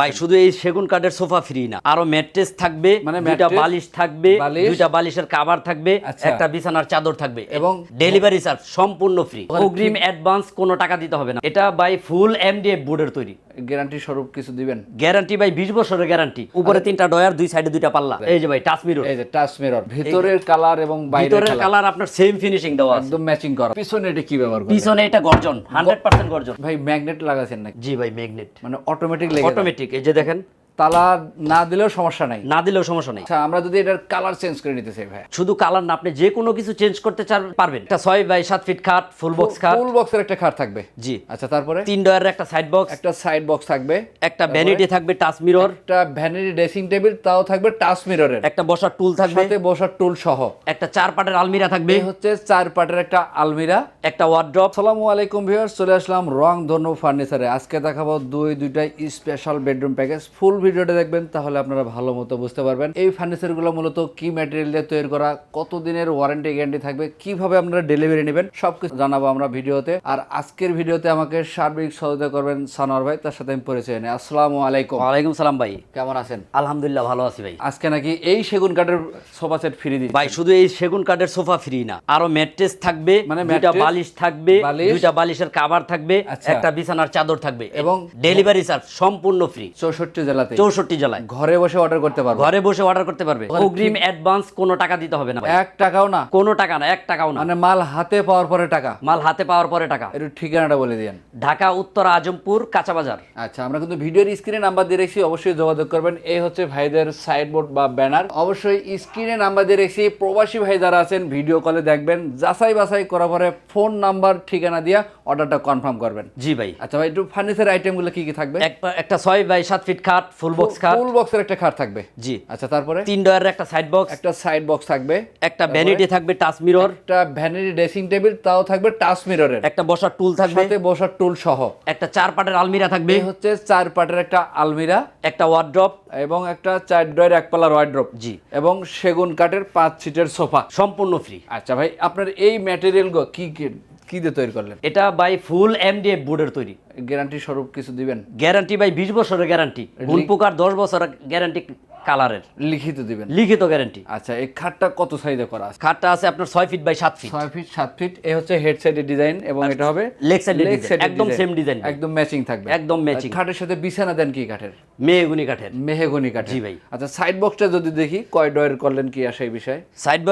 ভাই শুধু এই সেগুন কাঠের সোফা ফ্রি না আরও ম্যাট্রেস থাকবে মানে দুইটা বালিশ থাকবে দুইটা বালিশের কাভার থাকবে আচ্ছা। একটা বিছানার চাদর থাকবে এবং ডেলিভারি চার্জ সম্পূর্ণ ফ্রি অগ্রিম অ্যাডভান্স কোনো টাকা দিতে হবে না। এটা বাই ফুল এমডিএফ বোর্ডের তৈরি। গ্যারান্টি স্বরূপ কিছু দিবেন? গ্যারান্টি ভাই বিশ বছরের গ্যারান্টি উপরে তিনটা ডয়ার দুই সাইডে দুইটা পাল্লা। এই যে ভাই টাচ মিরর এই যে টাচ মিরর ভিতরের কালার এবং বাইরের ভিতরের কালার কালার আপনার সেম ফিনিশিং দেওয়া আছে। একদম ম্যাচিং করা। পিছনে এটা কি ব্যবহার করেন? পিছনে এটা গর্জন হান্ড্রেড পার্সেন্ট গর্জন। ভাই ম্যাগনেট লাগাছেন নাকি? জি ভাই ম্যাগনেট মানে অটোমেটিক লেগে যাবে। অটোমেটিক এই যে দেখেন তালা না দিলেও সমস্যা নাই। না দিলেও সমস্যা নেই। আচ্ছা আমরা যদি এটার কালার চেঞ্জ করে নিতে চাই ভাই। শুধু কালার না আপনি যে কোনো কিছু চেঞ্জ করতে পারবেন। একটা ছয় বাই সাত ফিট খাট ফুল বক্স খাট। ফুল বক্সের একটা খাট থাকবে। জি। আচ্ছা তারপরে? তিন ডয়ারের একটা সাইড বক্স একটা সাইড বক্স থাকবে। একটা ভ্যানিটি থাকবে টাচ মিরর একটা ভ্যানিটি ড্রেসিং টেবিল তাও থাকবে টাচ মিররের একটা বসার টুল থাকবে। সাথে বসার টুল সহ। একটা চার পাটের আলমিরা থাকবে। হচ্ছে চার পাটের একটা আলমিরা। একটা ওয়ার্ড্রপ আসসালামু আলাইকুম ভিউয়ার্স চলে আসলাম রং ধনু ফার্নিচারে আজকে দেখাবো দুই দুইটাই স্পেশাল বেডরুম প্যাকেজ ফুল ভিডিওটা দেখবেন তাহলে আপনারা ভালো মতো বুঝতে পারবেন। এই ফার্নিচারগুলো মূলত কি ম্যাটেরিয়াল দিয়ে তৈরি করা কতদিনের ওয়ারেন্টি গ্যারান্টি থাকবে কীভাবে আপনারা ডেলিভারি নেবেন সবকিছু জানাব আমরা ভিডিওতে। আর আজকের ভিডিওতে আমাকে সার্বিক সহযোগিতা করবেন সানোয়ার ভাই তার সাথে আমি পরিচয় নেই। আসসালামু আলাইকুম। ওয়ালাইকুম সালাম ভাই। কেমন আছেন? আলহামদুলিল্লাহ ভালো আছি ভাই। আজকে নাকি এই সেগুন কাঠের সোফা সেট ফ্রি দিই ভাই শুধু এই সেগুন কাঠের সোফা ফ্রি না আরও ম্যাট্রেস থাকবে মানে দুইটা বালিশ থাকবে দুইটা বালিশের কাভার থাকবে আচ্ছা। একটা বিছানার চাদর থাকবে। এবং ডেলিভারি চার্জ সম্পূর্ণ ফ্রি চৌষট্টি জেলাতে। চৌষট্টি জেলায়। ঘরে বসে অর্ডার করতে পারব। ঘরে বসে অর্ডার করতে পারবে। অগ্রিম অ্যাডভান্স কোনো টাকা দিতে হবে না এক টাকাও না? কোনো টাকা না এক টাকাও না। মানে মাল হাতে পাওয়ার পরে টাকা? মাল হাতে পাওয়ার পরে টাকা। একটু ঠিকানাটা বলে দিয়েন। ঢাকা উত্তর আজমপুর কাঁচা বাজার আচ্ছা আমরা কিন্তু ভিডিওর স্ক্রিনে নাম্বার দিয়ে রেখেছি অবশ্যই যোগাযোগ করবেন। এই হচ্ছে ভাইদের সাইডবোর্ড বা ব্যানার অবশ্যই স্ক্রিনে নাম্বার দিয়ে রেখেছি প্রবাসী ভাই যারা আছেন ভিডিও কলে দেখবেন। যাচাই বাছাই করার পরে ফোন নাম্বার ঠিকানা দিয়া অর্ডারটা কনফার্ম করবেন। জি ভাই। আচ্ছা ভাই একটু ফার্নিচার আইটেমগুলো কি কি থাকবে? একটা- একটা ছয় বাই সাত ফিট খাট ফুল বক্স খাট ফুল বক্সের একটা খাট থাকবে। জি। আচ্ছা তারপরে? তিন ডয়ারের একটা সাইড বক্স একটা সাইড বক্স থাকবে। একটা ভ্যানিটি থাকবে টাচ মিরর একটা ভ্যানিটি ড্রেসিং টেবিল তাও থাকবে টাচ মিররের একটা বসার টুল থাকবে। সাথে বসার টুল সহ। একটা চার পাটের আলমিরা থাকবে। এই হচ্ছে চার পাটের একটা আলমিরা। একটা ওয়ার্ড্রপ এবং একটা চার ডয়ের এক পাল্লার ওয়ার্ড্রপ জি। এবং সেগুন কাঠের পাঁচ সিটের সোফা। সম্পূর্ণ ফ্রি আচ্ছা ভাই আপনার এই ম্যাটেরিয়ালগুলো কি কি- কি দিয়ে তৈরি করলেন? এটা বাই ফুল এমডিএফ বোর্ডের তৈরি। গ্যারান্টি স্বরূপ কিছু দিবেন? গ্যারান্টি বাই বিশ বছরের গ্যারান্টি ফুল পোকার দশ বছরের গ্যারান্টি কালারের। লিখিত দিবেন। লিখিত গ্যারান্টি আচ্ছা এই খাটটা কত সাইজে করা আছে? খাটটা আছে আপনার ছয় ফিট বাই সাত ফিট ছয় ফিট সাত ফিট এই হচ্ছে হেড সাইডের ডিজাইন এবং এটা হবে side এর একদম same design। একদম ম্যাচিং থাকবে। একদম matching। খাটের সাথে বিছানা দেন কি কাঠের? মেহগুনি কাঠের। মেহেগনি কাঠের। জি ভাই। আচ্ছা সাইড বক্সটা যদি দেখি কয় ডয়ের করলেন কি আসে এই বিষয়ে? সাইড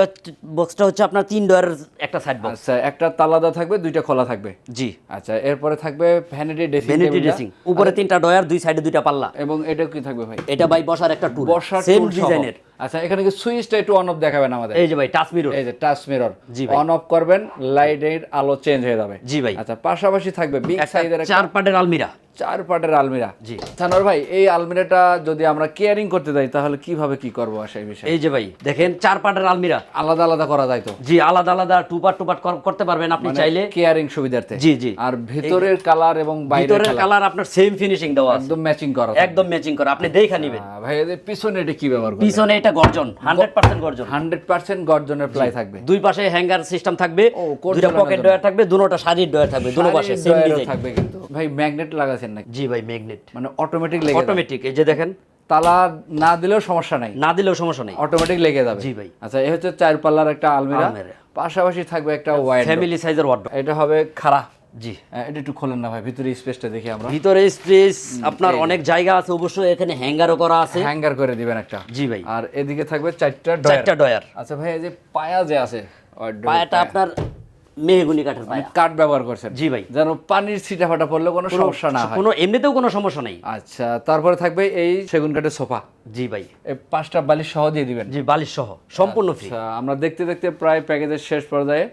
বক্সটা হচ্ছে আপনার তিন ডয়ারের একটা সাইড বক্স আচ্ছা একটা তালাদা থাকবে দুইটা খোলা থাকবে। জি। আচ্ছা এরপরে থাকবে ভ্যানিটি ড্রেসিং ভ্যানিটি ড্রেসিং উপরে তিনটা ডয়ার দুই সাইডে দুইটা পাল্লা। এবং এটা কি থাকবে ভাই? এটা ভাই বসার একটা টুল বর্ষার সেম ডিজাইনের আচ্ছা এখানে কি সুইচটা একটু অন অফ দেখাবেন আমাদের? এই যে ভাই টাচ মিরর এই যে টাচ মিরর জি ভাই। অন অফ করবেন লাইটের আলো চেঞ্জ হয়ে যাবে। জি ভাই। আচ্ছা পাশাপাশি থাকবে বিগ সাইজের চার পাটের আলমিরা। চার পাটের আলমিরা। জি। থানোর ভাই এই আলমিরাটা যদি আমরা কেয়ারিং করতে যাই তাহলে কীভাবে কি করব সেই বিষয়ে? এই যে ভাই দেখেন চার পাটের আলমিরা। আলাদা আলাদা করা যায় তো? জি আলাদা আলাদা টু পার্ট টু পার্ট করতে পারবেন আপনি চাইলে। কেয়ারিং সুবিধার্থে? জি জি। আর ভিতরের কালার এবং বাইরের কালার আপনার সেম ফিনিশিং দেওয়া একদম ম্যাচিং করা একদম ম্যাচিং করা আপনি দেখা নেবেন। ভাই এদের পিছনে এটা কি ব্যবহার পিছনে এটা গর্জন হান্ড্রেড পার্সেন্ট গর্জন। হান্ড্রেড পার্সেন্ট গর্জনের প্লাই থাকবে। দুই পাশে হ্যাঙ্গার সিস্টেম থাকবে ঝোলানোর পকেট ডয়ার থাকবে দুটোটা শাড়ির ডয়ার থাকবে দুটো পাশে সেম ডিজাইন থাকবে ভাই ম্যাগনেট লাগাছেন নাকি? জি ভাই ম্যাগনেট মানে অটোমেটিক লেগে অটোমেটিক এই যে দেখেন। তালা না দিলেও সমস্যা নাই। না দিলেও সমস্যা নাই। অটোমেটিক লেগে যাবে। জি ভাই। আচ্ছা এই হচ্ছে চার পাল্লার একটা আলমিরা। পাশাপাশি থাকবে একটা ওয়াইড ফ্যামিলি সাইজের ওয়ার্ড এটা হবে খাড়া। জি। এটা একটু খোলেন না ভাই ভিতরে স্পেসটা দেখি আমরা। ভিতরে স্পেস আপনার অনেক জায়গা আছে অবশ্যই এখানে হ্যাঙ্গারও করা আছে। হ্যাঙ্গার করে দিবেন একটা। জি ভাই। আর এদিকে থাকবে চারটা ডয়ার চারটা ডয়ার আচ্ছা ভাই এই যে পায়া যে আছে পায়াটা আপনার মেহগুনি কাঠের পায়া। কাঠ ব্যবহার করছেন। জি ভাই। যেন পানির ছিটা ফাটা পড়লে কোনো সমস্যা না হয়। কোনো এমনিতেও কোনো সমস্যা নেই। আচ্ছা তারপরে থাকবে এই সেগুন কাঠের সোফা। জি ভাই। এই পাঁচটা বালিশ সহ দিয়ে দিবেন। জি বালিশ সহ সম্পূর্ণ ফ্রি আচ্ছা আমরা দেখতে দেখতে প্রায় প্যাকেজের শেষ পর্যায়ে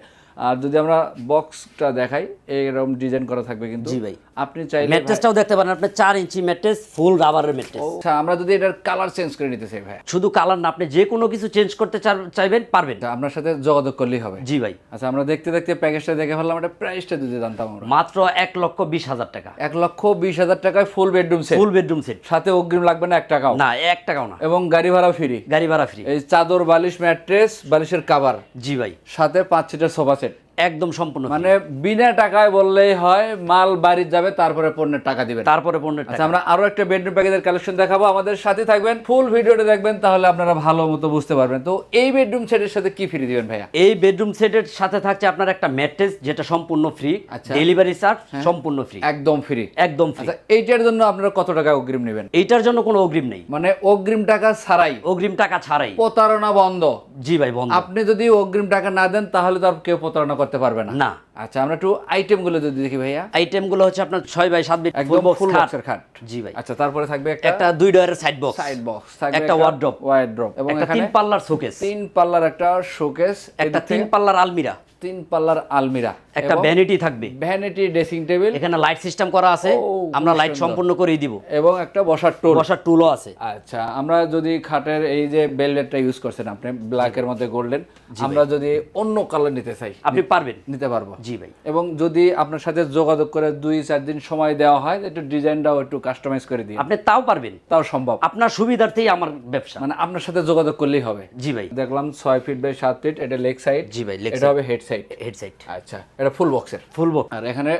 আর যদি আমরা বক্সটা দেখাই এরকম ডিজাইন করা থাকবে কিন্তু। জি ভাই। আপনি চাইলে ম্যাট্রেসটাও দেখতে পারেন আপনি চার ইঞ্চি ম্যাট্রেস ফুল রাবারের ম্যাট্রেস। আচ্ছা আমরা যদি এটার কালার চেঞ্জ করে নিতে চাই ভাই। শুধু কালার না আপনি যে কোনো কিছু চেঞ্জ করতে চাইবেন পারবেন। আপনার সাথে যোগাযোগ করলেই হবে। জি ভাই। আচ্ছা আমরা দেখতে দেখতে প্যাকেজটা দেখে ফেললাম এটা প্রাইসটা যদি জানতাম আমরা। মাত্র এক লক্ষ বিশ হাজার টাকা। এক লক্ষ বিশ হাজার টাকায় full bedroom set full bedroom set সাথে অগ্রিম লাগবে না এক টাকাও? না এক টাকাও না। এবং গাড়ি ভাড়া ফ্রি গাড়ি ভাড়া ফ্রি এই চাদর বালিশ ম্যাট্রেস বালিশের কাভার জি ভাই। সাথে পাঁচ সিটের সোফা সেট একদম সম্পূর্ণ মানে বিনা টাকায় বললেই হয় মাল বাড়ি যাবে তারপরে পণ্যের টাকা দিবেন। তারপরে পণ্যের আচ্ছা টাকা। আমরা আরও একটা বেডরুম প্যাকেজের কালেকশন দেখাবো। আমাদের সাথে থাকবেন ফুল ভিডিওটা দেখবেন তাহলে আপনারা ভালো মতো বুঝতে পারবেন। তো এই বেডরুম সেটের সাথে কি ফ্রি দিবেন ভাইয়া? এই বেডরুম সেটের সাথে থাকছে আপনার একটা ম্যাট্রেস যেটা সম্পূর্ণ ফ্রি। ডেলিভারি চার্জ সম্পূর্ণ ফ্রি একদম ফ্রি একদম ফ্রি আচ্ছা এইটার জন্য আপনারা কত টাকা অগ্রিম নেবেন? এইটার জন্য কোনো অগ্রিম নেই। মানে অগ্রিম টাকা ছাড়াই। অগ্রিম টাকা ছাড়াই। প্রতারণা বন্ধ। জি ভাই বন্ধ। আপনি যদি অগ্রিম টাকা না দেন তাহলে তো আর কেউ প্রতারণা করতে পারবে না। না। আচ্ছা আমরা একটু আইটেমগুলো যদি দেখি ভাইয়া। আইটেমগুলো হচ্ছে আপনার ছয় বাই সাত একদম ফুল বক্সের খাট। জি ভাই। আচ্ছা তারপরে থাকবে একটা একটা দুই ডয়ারের সাইড বক্স সাইড বক্স থাকবে একটা ওয়ার্ড্রপ ওয়ার্ড্রপ এবং একটা এখানে তিন পাল্লার শোকেস তিন পাল্লার একটা শোকেস একটা তিন পাল্লার আলমিরা। তিন পাল্লার আলমিরা। একটা ভ্যানিটি থাকবে। ভ্যানিটি ড্রেসিং টেবিল এখানে লাইট সিস্টেম করা আছে আমরা লাইট সম্পূর্ণ করেই দিব। এবং একটা বসার টোল বসার টুলও আছে। আচ্ছা আমরা যদি খাটের এই যে বেলভেটটা ইউজ করছেন আপনি ব্ল্যাকের মধ্যে গোল্ডেন আমরা যদি অন্য কালার নিতে চাই আপনি পারবেন। নিতে পারব। জি ভাই। এবং যদি আপনার সাথে যোগাযোগ করে দুই চার দিন সময় দেওয়া হয় একটু ডিজাইনটাও একটু কাস্টমাইজ করে দিই। আপনি তাও পারবেন। তাও সম্ভব। আপনার সুবিধার্থেই আমার ব্যবসা। মানে আপনার সাথে যোগাযোগ করলেই হবে। জি ভাই। দেখলাম ছয় ফিট বাই সাত ফিট এটা লেগ সাইড জি ভাই, এটা হবে হেড সাইড হেডসেট আচ্ছা এটা ফুল বক্সের ফুল বক্স আর এখানে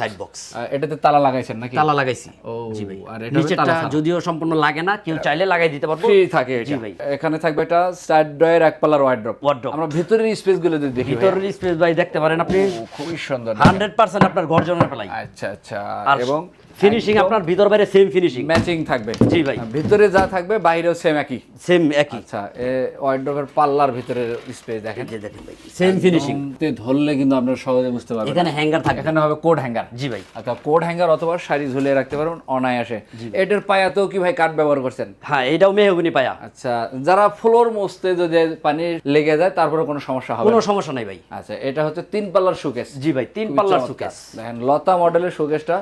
সাইড বক্স এটাতে তালা লাগাইছেন নাকি? তালা লাগাইছি। ও জি ভাই। আর এটা নিচেরটা যদিও সম্পূর্ণ লাগে না কেউ চাইলে লাগাই দিতে পারব। ফ্রি থাকে জি ভাই। এখানে থাকবে এটা সাইড ড্রয়ের এক পালার ওয়ার্ড্রপ ওয়ার্ড্রপ আমরা ভিতরের স্পেসগুলো যদি দেখি ভিতরের স্পেস ভাই দেখতে পারেন আপনি। খুবই সুন্দর। হান্ড্রেড পার্সেন্ট আপনার গর্জনের পেলাই। আচ্ছা আচ্ছা। এবং ফিনিশিং আপনার ভিতর বাইরে সেম ফিনিশিং ম্যাচিং থাকবে। জি ভাই। ভিতরে যা থাকবে বাইরেও সেম একই। সেম একই। আচ্ছা এ ওয়ার্ড্রপের পাল্লার ভিতরের স্পেস দেখেন। যে দেখেন ভাই সেম ফিনিশিং তে ধরলে কিন্তু আপনারা সহজে বুঝতে পারবেন। এখানে হ্যাঙ্গার থাকবে। এখানে হবে কোড হ্যাঙ্গার জি ভাই। আচ্ছা কোড হ্যাঙ্গার অথবা শাড়ি ঝুলিয়ে রাখতে পারবেন অনায়াসে। এটার পায়াতেও কি ভাই কাঠ ব্যবহার করছেন? হ্যাঁ এটাও মেহগুনি পায়া। আচ্ছা যারা ফ্লোর মুছতে যদি পানি লেগে যায় তারপরে কোনো সমস্যা হবে কোনো সমস্যা নাই ভাই। আচ্ছা এটা হচ্ছে তিন পাল্লার শোকেস জি ভাই তিন পাল্লার সুকেস দেখেন লতা মডেলের শোকেসটা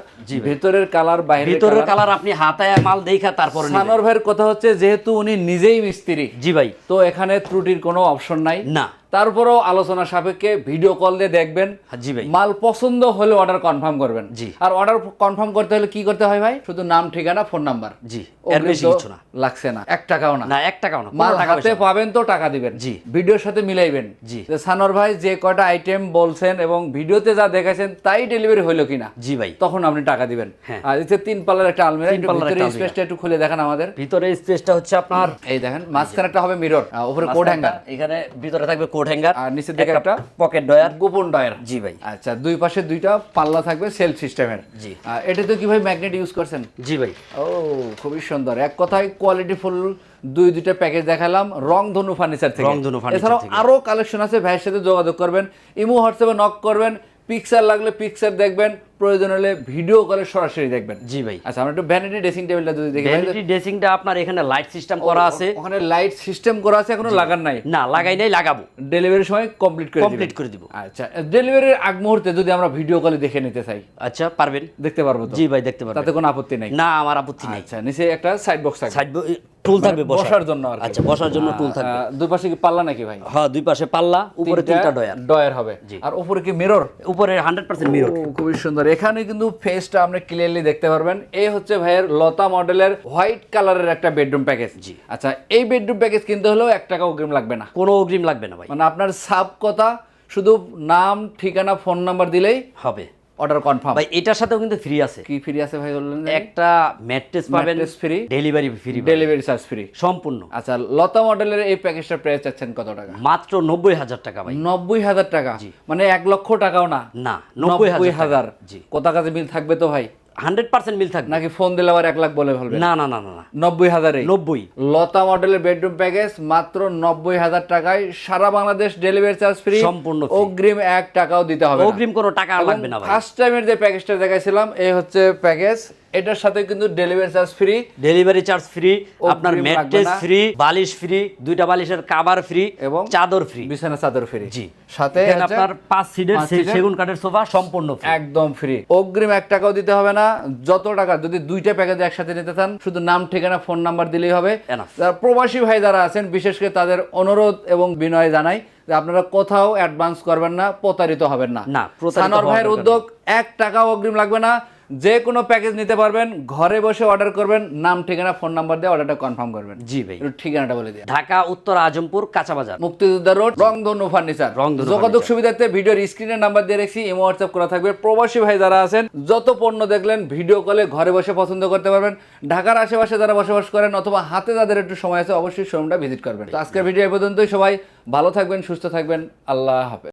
ভিতরের কালার বাইরে ভিতরের কালার। আপনি হাতায় মাল দেখা তারপর সানর ভাইয়ের কথা হচ্ছে যেহেতু উনি নিজেই মিস্ত্রি জি ভাই। তো এখানে ত্রুটির কোনো অপশন নাই। না। তারপরেও আলোচনা সাপেক্ষে ভিডিও কল দিয়ে দেখবেন। হ্যাঁ, জি ভাই। মাল পছন্দ হলে অর্ডার কনফার্ম করবেন। জি। আর অর্ডার কনফার্ম করতে হলে কি করতে হয় ভাই? শুধু নাম ঠিকানা ফোন নাম্বার জি এর বেশি কিছু না। লাগছে না। এক টাকাও না। না এক টাকাও না মাল হাতে পাবেন তো টাকা দিবেন। জি। ভিডিওর সাথে মিলাইবেন। জি। সানোর ভাই যে কয়টা আইটেম বলছেন এবং ভিডিওতে যা দেখাছেন তাই ডেলিভারি হইল কিনা জি ভাই। তখন আপনি টাকা দিবেন। হ্যাঁ। আর এই যে তিন পাল্লার একটা আলমিরা তিন পাল্লার একটা স্পেসটা একটু খুলে দেখেন আমাদের। ভিতরে স্পেসটা হচ্ছে আপনার এই দেখেন মাঝখানে একটা হবে মিরর উপরে কোড হ্যাঙ্গার এখানে ভিতরে থাকবে কোট হ্যাঙ্গার আর নিচের দিকে একটা পকেট ডয়ার গোপন ডয়ার জি ভাই। আচ্ছা দুই পাশে দুইটা পাল্লা থাকবে সেলফ সিস্টেমের জি। এটা তো কি ভাই ম্যাগনেট ইউজ করছেন? জি ভাই। ও খুবই সুন্দর। এক কথায় কোয়ালিটি ফুল দুই দুইটা প্যাকেজ দেখালাম রং ধনু ফার্নিচার থেকে। রংধনু ফার্নিচার এছাড়াও। আরও কালেকশন আছে ভাইয়ের সাথে যোগাযোগ করবেন। ইমো হোয়াটসঅ্যাপে নক করবেন। পিকচার লাগলে পিকচার দেখবেন। প্রয়োজন হলে ভিডিও কলে সরাসরি দেখবেন। জি ভাই। আচ্ছা আমরা একটু ভ্যানিটি ড্রেসিং টেবিলটা যদি দেখি ভ্যানিটি ড্রেসিংটা আপনার এখানে লাইট সিস্টেম করা আছে। ওখানে লাইট সিস্টেম করা আছে এখনও লাগান নাই। না লাগাই নাই লাগাবো। ডেলিভারির সময় কমপ্লিট করে কমপ্লিট করে দিব। আচ্ছা ডেলিভারির আগ মুহূর্তে যদি আমরা ভিডিও কলে দেখে নিতে চাই। আচ্ছা পারবেন? দেখতে পারব তো? জি ভাই দেখতে পারব তাতে কোনো আপত্তি নাই? না আমার আপত্তি নাই। আচ্ছা নিচে একটা সাইড বক্স থাকবে। সাইড টুল থাকবে বসার। জন্য আর আচ্ছা বসার জন্য টুল থাকবে। দুই পাশে কি পাল্লা নাকি ভাই? হ্যাঁ দুই পাশে পাল্লা উপরে তিনটা ডয়ার ডয়ার হবে। আর উপরে কি মিরর উপরে হান্ড্রেড পার্সেন্ট মিরর খুবই সুন্দর। এখানে কিন্তু ফেসটা আপনি ক্লিয়ারলি দেখতে পারবেন। এই হচ্ছে ভাইয়ের লতা মডেলের হোয়াইট কালারের একটা বেডরুম প্যাকেজ জি। আচ্ছা এই বেডরুম প্যাকেজ কিনতে হলেও এক টাকা অগ্রিম লাগবে না। কোনো অগ্রিম লাগবে না ভাই। মানে আপনার সাব কথা শুধু নাম ঠিকানা ফোন নাম্বার দিলেই হবে। Order confirm. ভাই এটার সাথেও কিন্তু ফ্রি আছে। কি ফ্রি আছে ভাই বললেন একটা ম্যাট্রেস পাবেন free? Delivery free delivery charge free সম্পূর্ণ। আচ্ছা লতা মডেলের এই প্যাকেজটার প্রাইস চাচ্ছেন কত টাকা? মাত্র নব্বই হাজার টাকা ভাই। নব্বই হাজার টাকা? মানে এক লক্ষ টাকাও না? না নব্বই হাজার জি। কোথা কাছে বিল থাকবে তো ভাই? হান্ড্রেড পার্সেন্ট মিল থাকবে। নাকি ফোন দিলে আবার এক লাখ বলে ফেলবে? না না না না নব্বই হাজারে? নব্বই। লতা মডেলের বেডরুম প্যাকেজ মাত্র নব্বই হাজার টাকায়। সারা বাংলাদেশ ডেলিভারি চার্জ ফ্রি সম্পূর্ণ অগ্রিম এক টাকাও দিতে হবে অগ্রিম কোনো টাকা লাগবে না ফার্স্ট টাইমের যে প্যাকেজটা দেখাইছিলাম এই হচ্ছে প্যাকেজ এটার সাথে কিন্তু delivery charge free delivery charge free আপনার ম্যাট্রেস ফ্রি বালিশ ফ্রি দুইটা বালিশের কাভার ফ্রি এবং চাদর ফ্রি বিছানা চাদর ফ্রি জি। সাথে আপনার পাঁচ সিটের সেগুন কাঠের সোফা সম্পূর্ণ। একদম ফ্রি অগ্রিম এক টাকাও দিতে হবে না। যত টাকা যদি দুইটা প্যাকেজ একসাথে নিতে চান শুধু নাম ঠিকানা ফোন নাম্বার দিলেই হবে। যারা প্রবাসী ভাই যারা আছেন বিশেষ করে তাদের অনুরোধ এবং বিনয় জানাই যে আপনারা কোথাও অ্যাডভান্স করবেন না প্রতারিত হবেন না। না, ভাইয়ের উদ্যোগ এক টাকাও অগ্রিম লাগবে না। যে কোনো প্যাকেজ নিতে পারবেন ঘরে বসে অর্ডার করবেন নাম ঠিকানা ফোন নাম্বার দিয়ে অর্ডারটা কনফার্ম করবেন। জি ভাই। ঠিকানাটা বলে দিন। ঢাকা উত্তর আজমপুর কাঁচা বাজার। মুক্তিযোদ্ধা রোড রংধনু ফার্নিচার। রংধনু যোগাযোগ। সুবিধার্থে ভিডিওর স্ক্রিনের নাম্বার দিয়ে রেখেছি ইমো হোয়াটসঅ্যাপ করা থাকবে। প্রবাসী ভাই যারা আছেন যত পণ্য দেখলেন ভিডিও কলে ঘরে বসে পছন্দ করতে পারবেন। ঢাকার আশেপাশে যারা বসবাস করেন অথবা হাতে যাদের একটু সময় আছে অবশ্যই শোরুমটা ভিজিট করবেন। তো আজকের ভিডিও এই পর্যন্তই সবাই ভালো থাকবেন সুস্থ থাকবেন আল্লাহ হাফেজ।